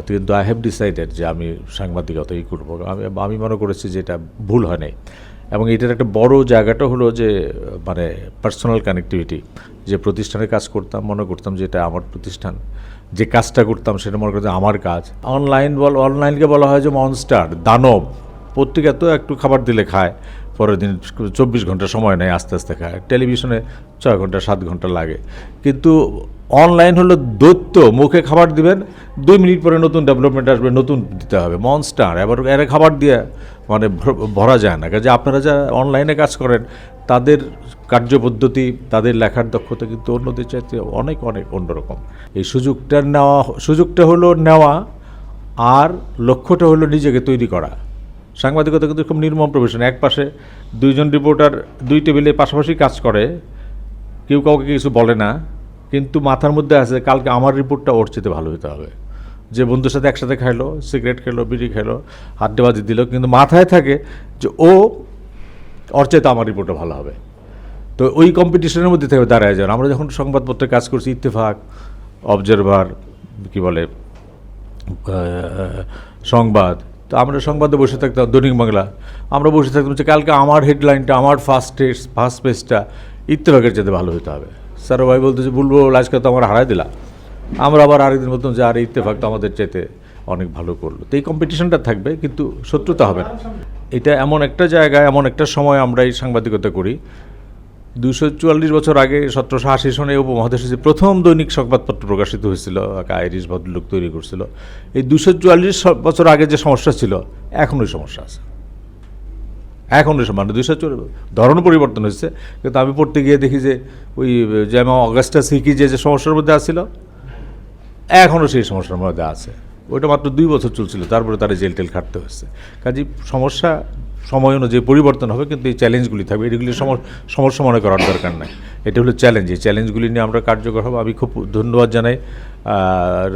কিন্তু I have decided যে আমি সাংবাদিকতাই করব। আমি আমি মনে করেছি যে এটা ভুল হয় নাই এবং এটার একটা বড় জায়গাটা হলো যে মানে পার্সোনাল কানেক্টিভিটি যে প্রতিষ্ঠানে কাজ করতাম, মনে করতাম যে এটা আমার প্রতিষ্ঠান। যে কাজটা করতাম সেটা মনে করতাম আমার কাজ। অনলাইন বল অনলাইনকে বলা হয় যে মনস্টার দানব। পত্রিকা তো একটু খাবার দিলে খায়, পরের দিন চব্বিশ ঘণ্টা সময় নেয়, আস্তে আস্তে খায়। টেলিভিশনে ছয় ঘণ্টা, সাত ঘণ্টা লাগে। কিন্তু অনলাইন হলো দৈত্য। মুখে খাবার দিবেন, দুই মিনিট পরে নতুন ডেভেলপমেন্ট আসবে, নতুন দিতে হবে। মনস্টার এবার এর খাবার দিয়ে মানে ভরা যায় না। কাজে আপনারা যা অনলাইনে কাজ করেন, তাদের কার্যপদ্ধতি, তাদের লেখার দক্ষতা কিন্তু অন্যদের চাইতে অনেক অনেক অন্যরকম। এই সুযোগটা নেওয়া, সুযোগটা হলো নেওয়া, আর লক্ষ্যটা হলো নিজেকে তৈরি করা। সাংবাদিকতা কিন্তু খুব নির্মম প্রফেশন এক পাশে দুইজন রিপোর্টার দুই টেবিলে পাশাপাশি কাজ করে, কেউ কাউকে কিছু বলে না। কিন্তু মাথার মধ্যে আছে কালকে আমার রিপোর্টটা ওর চেতে ভালো হতে হবে। যে বন্ধুর সাথে একসাথে খাইলো, সিগারেট খেলো, বিড়ি খেলো আড্ডাবাজি দিল, কিন্তু মাথায় থাকে যে ও ওর চেয়ে আমার রিপোর্টটা ভালো হবে। তো ওই কম্পিটিশনের মধ্যে থেকে দাঁড়ায় যান আমরা যখন সংবাদপত্রে কাজ করছি, ইত্তেফাক অবজারভার কি বলে সংবাদ, তো আমরা সংবাদে বসে থাকতাম দৈনিক বাংলা। আমরা বসে থাকতাম যে কালকে আমার হেডলাইনটা আমার ফার্স্ট ফার্স্ট পেজটা ইত্তেফাকের যেতে ভালো হতে হবে। স্যার ভাই বলতো যে বলব আজকে তো আমার হারাই দিলা আমরা আবার আরেকদিন বলতাম যে, আর, ইত্তেফাক তো আমাদের চাইতে অনেক ভালো করল। তো এই কম্পিটিশনটা থাকবে, কিন্তু শত্রুতা হবে না। এটা এমন একটা জায়গায় এমন একটা সময় আমরা এই সাংবাদিকতা করি। দুশো চুয়াল্লিশ বছর আগে সতেরোশো আশি সনে উপমহাদেশে যে প্রথম দৈনিক সংবাদপত্র প্রকাশিত হয়েছিল, এক আইরিশ ভদ্রলোক তৈরি করছিল, এই দুশো চুয়াল্লিশ বছর আগে যে সমস্যা ছিল এখন ওই সমস্যা আছে। এখন মানে দুশো ধরন পরিবর্তন হয়েছে। কিন্তু আমি পড়তে গিয়ে দেখি যে ওই যেমন অগাস্টা সিকি যে যে সমস্যার মধ্যে আসছিল এখনও সেই সমস্যার মধ্যে আছে। ওইটা মাত্র দুই বছর চলছিল, তারপরে তারা জেল টেল খাটতে হয়েছে। কাজে সমস্যা সময় অনুযায়ী পরিবর্তন হবে, কিন্তু এই চ্যালেঞ্জগুলি থাকবে। এগুলি সম- সমস্যা মনে করার দরকার নাই। এটা হলো চ্যালেঞ্জ। এই চ্যালেঞ্জগুলি নিয়ে আমরা কার্যকর হব। আমি খুব ধন্যবাদ জানাই।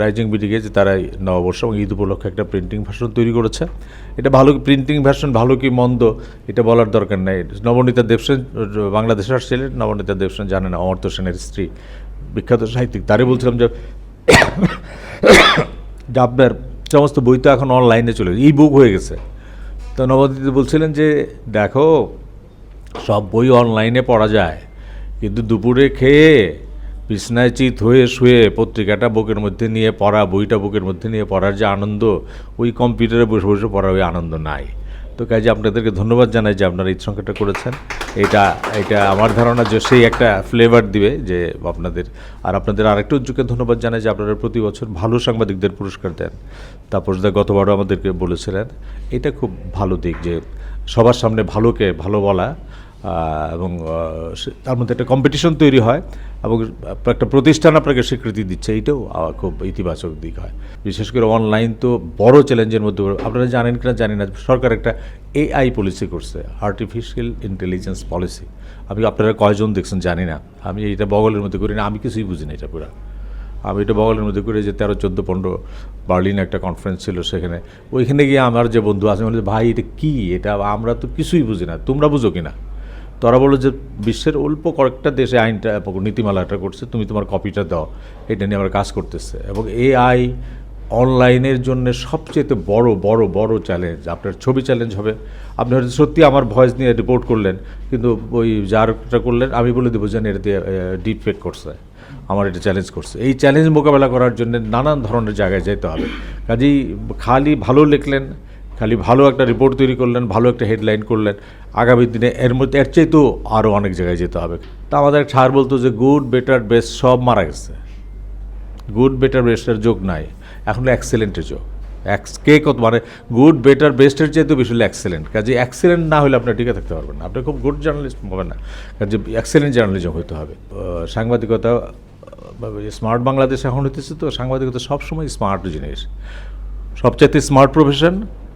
রাইজিং বিডিকে যে তারা নববর্ষ এবং ঈদ উপলক্ষে একটা প্রিন্টিং ভার্সন তৈরি করেছে। এটা ভালো প্রিন্টিং ভার্সন ভালো কি মন্দ, এটা বলার দরকার নাই। নবনীতা দেবসেন বাংলাদেশে আসছিলেন নবনীতা দেবসেন জানেন অমর্ত্য সেনের স্ত্রী, বিখ্যাত সাহিত্যিক। তারে বলছিলাম যে আপনার সমস্ত বই তো এখন অনলাইনে চলে ই বুক হয়ে গেছে। তো নবদ্বীপে বলছিলেন যে, দেখো, সব বই অনলাইনে পড়া যায়, কিন্তু দুপুরে খেয়ে বিছনায় চিত হয়ে শুয়ে পত্রিকাটা বুকের মধ্যে নিয়ে পড়া, বইটা বুকের মধ্যে নিয়ে পড়ার যে আনন্দ, ওই কম্পিউটারে বসে বসে পড়ার ওই আনন্দ নাই। তো কাজে আপনাদেরকে ধন্যবাদ জানাই যে আপনারা এই সংখ্যাটা করেছেন। এটা এটা আমার ধারণা যে সেই একটা ফ্লেভার দিবে যে আপনাদের। আর আপনাদের আরেকটা উদ্যোগকে ধন্যবাদ জানাই যে আপনারা প্রতি বছর ভালো সাংবাদিকদের পুরস্কার দেন। তারপর যা গতবারও আমাদেরকে বলেছিলেন, এটা খুব ভালো দিক যে সবার সামনে ভালোকে ভালো বলা এবং তার মধ্যে একটা কম্পিটিশন তৈরি হয় এবং একটা প্রতিষ্ঠান আপনাকে স্বীকৃতি দিচ্ছে। এইটাও খুব ইতিবাচক দিক হয়। বিশেষ করে অনলাইন তো বড় চ্যালেঞ্জের মধ্যে আপনারা জানেন কিনা জানি না। সরকার একটা এআই পলিসি করছে আর্টিফিশিয়াল ইন্টেলিজেন্স পলিসি আমি আপনারা কয়জন দেখছেন জানি না। আমি এটা বগলের মধ্যে করি না। আমি কিছুই বুঝি না এটা পুরো। আমি এটা বগলের মধ্যে করে যে তেরো, চোদ্দ, পনেরো বার্লিন একটা কনফারেন্স ছিল সেখানে। ওইখানে গিয়ে আমার যে বন্ধু আছে বলে, ভাই, এটা কী? এটা আমরা তো কিছুই বুঝি না। তোমরা বুঝো কিনা? তারা বলল যে বিশ্বের অল্প কয়েকটা দেশে আইনটা নীতিমালাটা করছে তুমি তোমার কপিটা দাও। এটা নিয়ে আমরা কাজ করতেছে। এবং এআই অনলাইনের জন্য সবচেয়ে বড় বড় বড় চ্যালেঞ্জ আপনার ছবি চ্যালেঞ্জ হবে। আপনি হয়তো সত্যি আমার ভয়েস নিয়ে রিপোর্ট করলেন কিন্তু ওই যারটা করলেন আমি বলে দেবো যে না, এটা দিয়ে ডিপ ফেক করছে। আমার এটা চ্যালেঞ্জ করছে। এই চ্যালেঞ্জ মোকাবেলা করার জন্য নানান ধরনের জায়গায় যেতে হবে। কাজেই খালি ভালো লিখলেন খালি ভালো একটা রিপোর্ট তৈরি করলেন, ভালো একটা হেডলাইন করলেন। আগামী দিনে এর মধ্যে, এর চাইতেও আরও অনেক জায়গায় যেতে হবে। তা আমাদের ছাড় বলতো যে গুড বেটার বেস্ট সব মারা গেছে। গুড বেটার বেস্টের যোগ নাই। এখন এক্সেলেন্টের যোগ। এক্স কে কত মানে গুড বেটার বেস্টের চেয়ে বেশি হলো এক্সেলেন্ট কাজে এক্সেলেন্ট না হলে আপনি টিকে থাকতে পারবেন না। আপনি খুব গুড জার্নালিস্ট হবেন না। কাজে এক্সেলেন্ট জার্নালিজম হতে হবে। সাংবাদিকতা স্মার্ট বাংলাদেশ এখন হইতেছে তো, সাংবাদিকতা সবসময় স্মার্ট জিনিস। সবচাইতে স্মার্ট প্রফেশন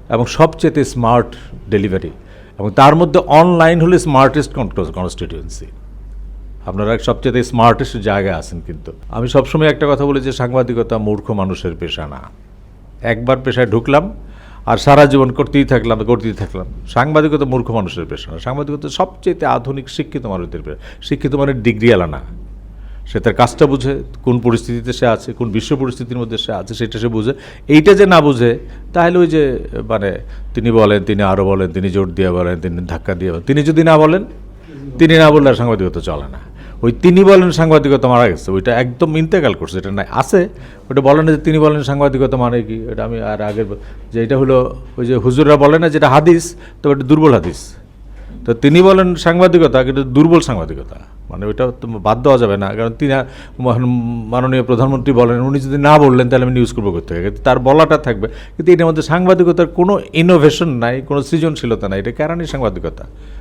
এবং সবচেয়ে স্মার্ট ডেলিভারি। এবং তার মধ্যে অনলাইন হলে স্মার্টেস্ট কনস্টিটিউয়েন্সি। আপনারা সবচেয়ে স্মার্টেস্ট জায়গায় আছেন কিন্তু। আমি সবসময় একটা কথা বলি যে সাংবাদিকতা মূর্খ মানুষের পেশা না। একবার পেশায় ঢুকলাম আর সারা জীবন করতেই থাকলাম করতেই থাকলাম। সাংবাদিকতা মূর্খ মানুষের পেশা না। সাংবাদিকতা সবচেয়ে আধুনিক শিক্ষিত মানুষদের পেশা শিক্ষিত মানে ডিগ্রি আলা না। সে তার কাজটা বুঝে, কোন পরিস্থিতিতে সে আছে, কোন বিশ্ব পরিস্থিতির মধ্যে সে আছে, সেটা সে বুঝে। এইটা যে না বুঝে, তাহলে ওই যে মানে তিনি বলেন, তিনি আরও বলেন, তিনি জোর দিয়ে বলেন, তিনি ধাক্কা দিয়ে বলেন। তিনি যদি না বলেন, তিনি না বললে আর সাংবাদিকতা চলে না। ওই তিনি বলেন সাংবাদিকতা মারা গেছে, ওইটা একদম ইন্তেকাল করছে এটা নাই, আছে ওটা বলে না যে তিনি বলেন সাংবাদিকতা মানে কি এটা আমি আর আগের যে, এটা হলো ওই যে হুজুররা বলে না যেটা হাদিস, তো এটা দুর্বল হাদিস। তো তিনি বলেন সাংবাদিকতা, কিন্তু দুর্বল সাংবাদিকতা। মানে ওইটা তো বাদ দেওয়া যাবে না, কারণ তিনি মাননীয় প্রধানমন্ত্রী বলেন, উনি যদি না বললেন তাহলে আমি নিউজ করব করতে হবে তার বলাটা থাকবে। কিন্তু এটার মধ্যে সাংবাদিকতার কোনো ইনোভেশন নাই, কোনো সৃজনশীলতা নাই, এটা কারণে সাংবাদিকতা।